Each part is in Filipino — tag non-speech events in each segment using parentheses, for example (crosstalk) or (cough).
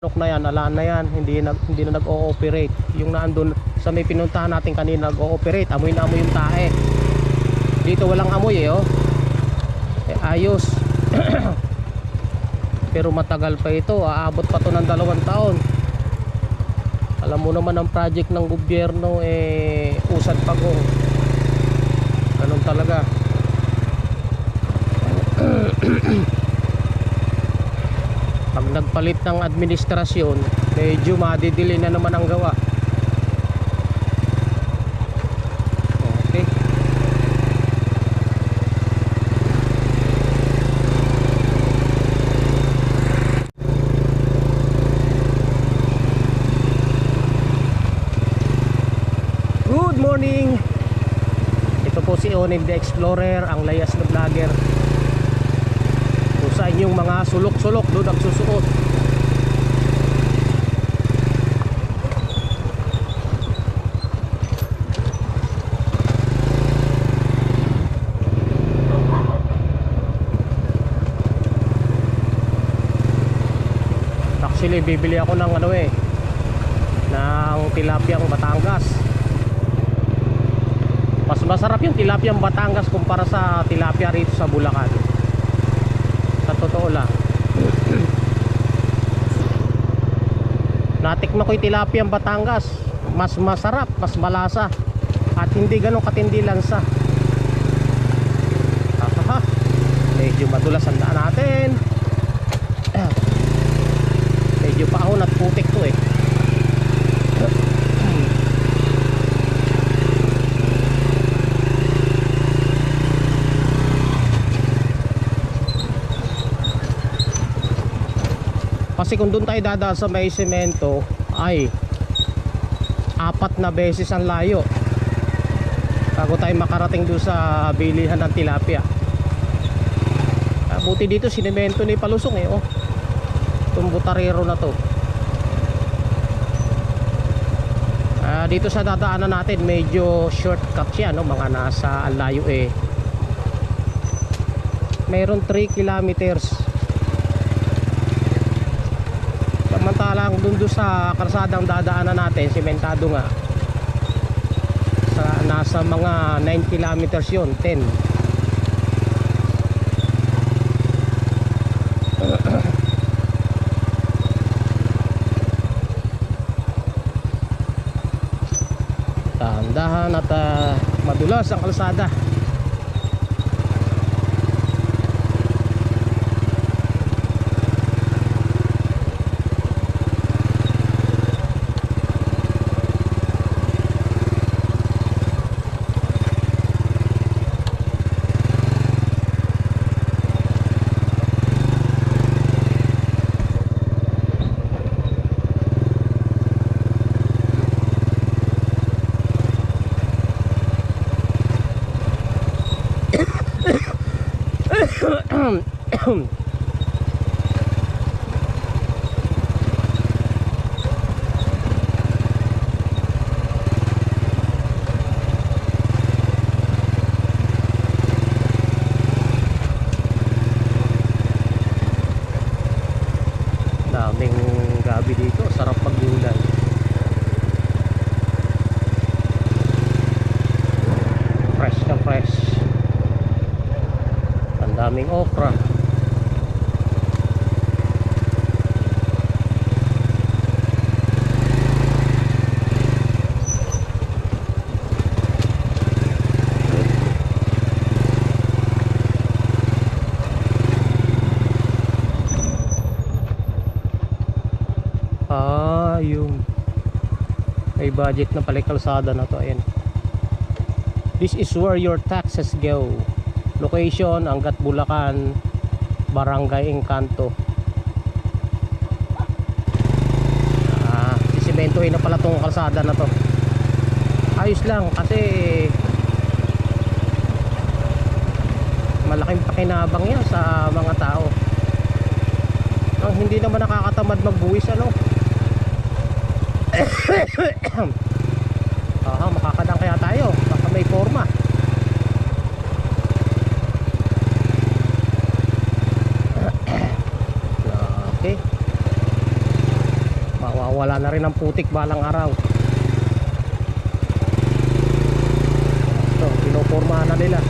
Nok na yan, alaan na yan, hindi na, hindi na nag-ooperate. Yung naandun sa may pinuntahan natin kanina nag-ooperate, amoy na amoy yung tae. Dito walang amoy eh, oh. Eh, ayos. (clears throat) Pero matagal pa ito, aabot pa to ng dalawang taon. Alam mo naman ang project ng gobyerno eh usad pagong. Ganun talaga. (clears throat) Pag nagpalit ng administrasyon, medyo madidili na naman ang gawa. Okay. Good morning! Ito po si Onin the Explorer, ang layas na vlogger inyong mga sulok-sulok doon nagsusuot actually bibili ako ng ano eh ng tilapiyang Batangas. Mas masarap yung tilapiyang Batangas kumpara sa tilapia rito sa Bulacan sa totoo lang. Natikman ko yung tilapiyang Batangas. Mas masarap, mas malasa. At hindi ganun katindi lansa Ahaha. medyo madulas ang daan natin medyo paahon at putik to eh Kasi kung doon tayo dadaan sa may semento ay apat na beses ang layo bago tayo makarating doon sa bilihan ng tilapia. Ah, buti dito sinemento ni palusong eh oh. Itong butarero na to. Ah, dito sa dadaanan natin medyo shortcut siya no mga nasa layo eh. Meron 3 kilometers samantalang dun doon sa kalsadang dadaanan natin simentado nga. Sa, nasa mga 9 kilometers yun 10 (coughs) dahan-dahan at ah, madulas ang kalsada 咳咳 (coughs) yung may budget na pala kalsada na to. Ayan. This is where your taxes go. Location, Angat Bulacan, Barangay Encanto. Ah, sisimentohin na pala tong kalsada na to. Ayos lang kasi malaking pakinabang yan sa mga tao. Ang hindi naman nakakatamad magbuwis ano. (coughs) Aha, makakadang kaya tayo. Baka may forma. (coughs) Okay. mawawala na rin ang putik balang araw ito pinopormahan na nila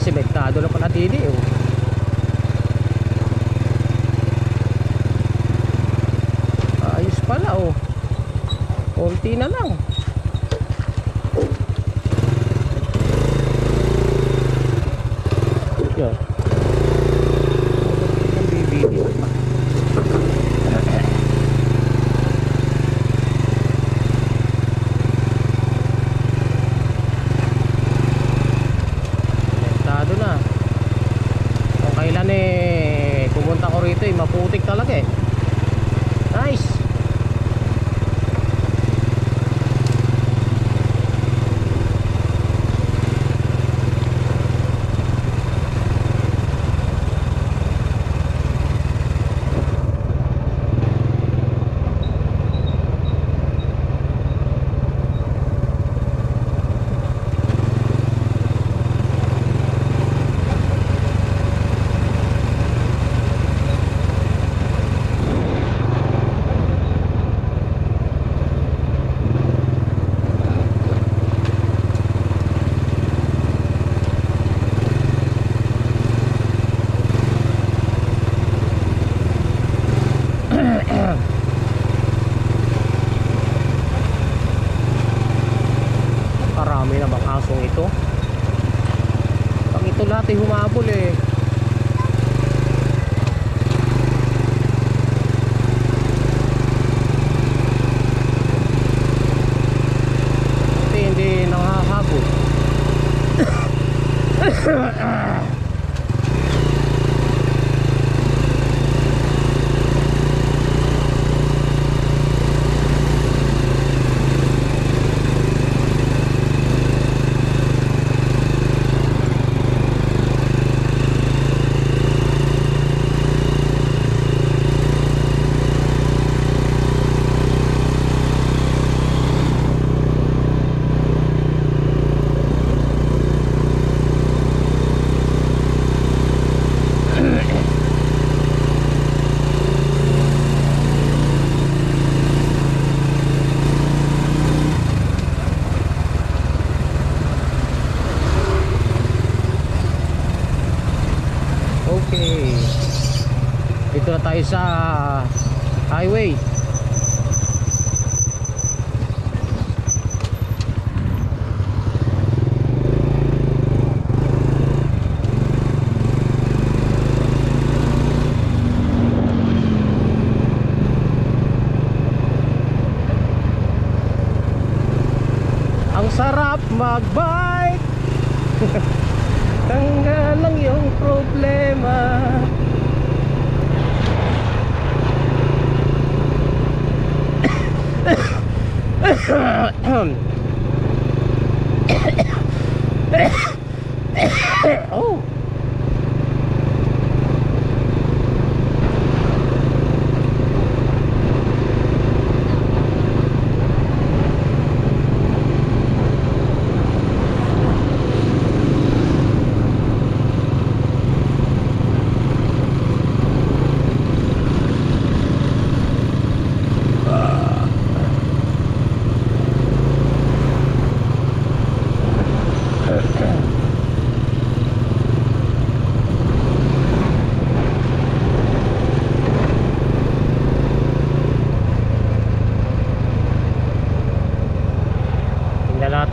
simentado na pala didi oh. ayos pala oh konti na lang yun ang bibili Konektado na. Kung kailan eh pumunta ko rito eh maputik talaga eh. Nice. Karami asong ito? Pag ito lahat ay humabol eh. Hindi, hindi nangahabol. Okay. Dito na tayo sa highway. um, (clears throat)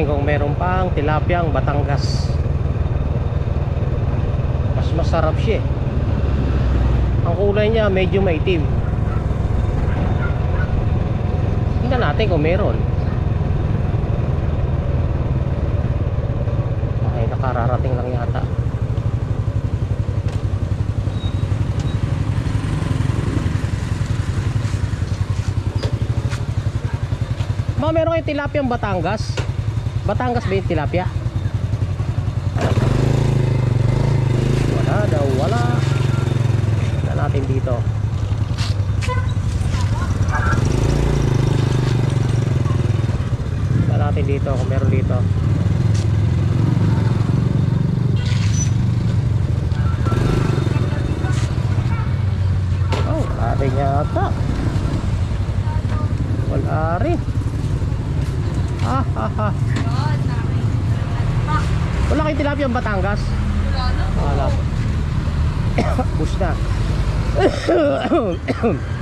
natin kung meron pang tilapyang Batangas. Mas masarap siya. eh. Ang kulay niya medyo maitim. Tingnan natin kung meron. Okay, nakararating lang yata. Ma, meron kayong tilapia Batangas? Batangas ba yung tilapia? Wala daw, wala. Wala natin dito. Wala natin dito kung meron dito. Oh, at rin yata. Wala rin. Ah, ha, ha. Wala kayong tilapia ang Batangas? Wala. (coughs) Bus na. (coughs) (coughs)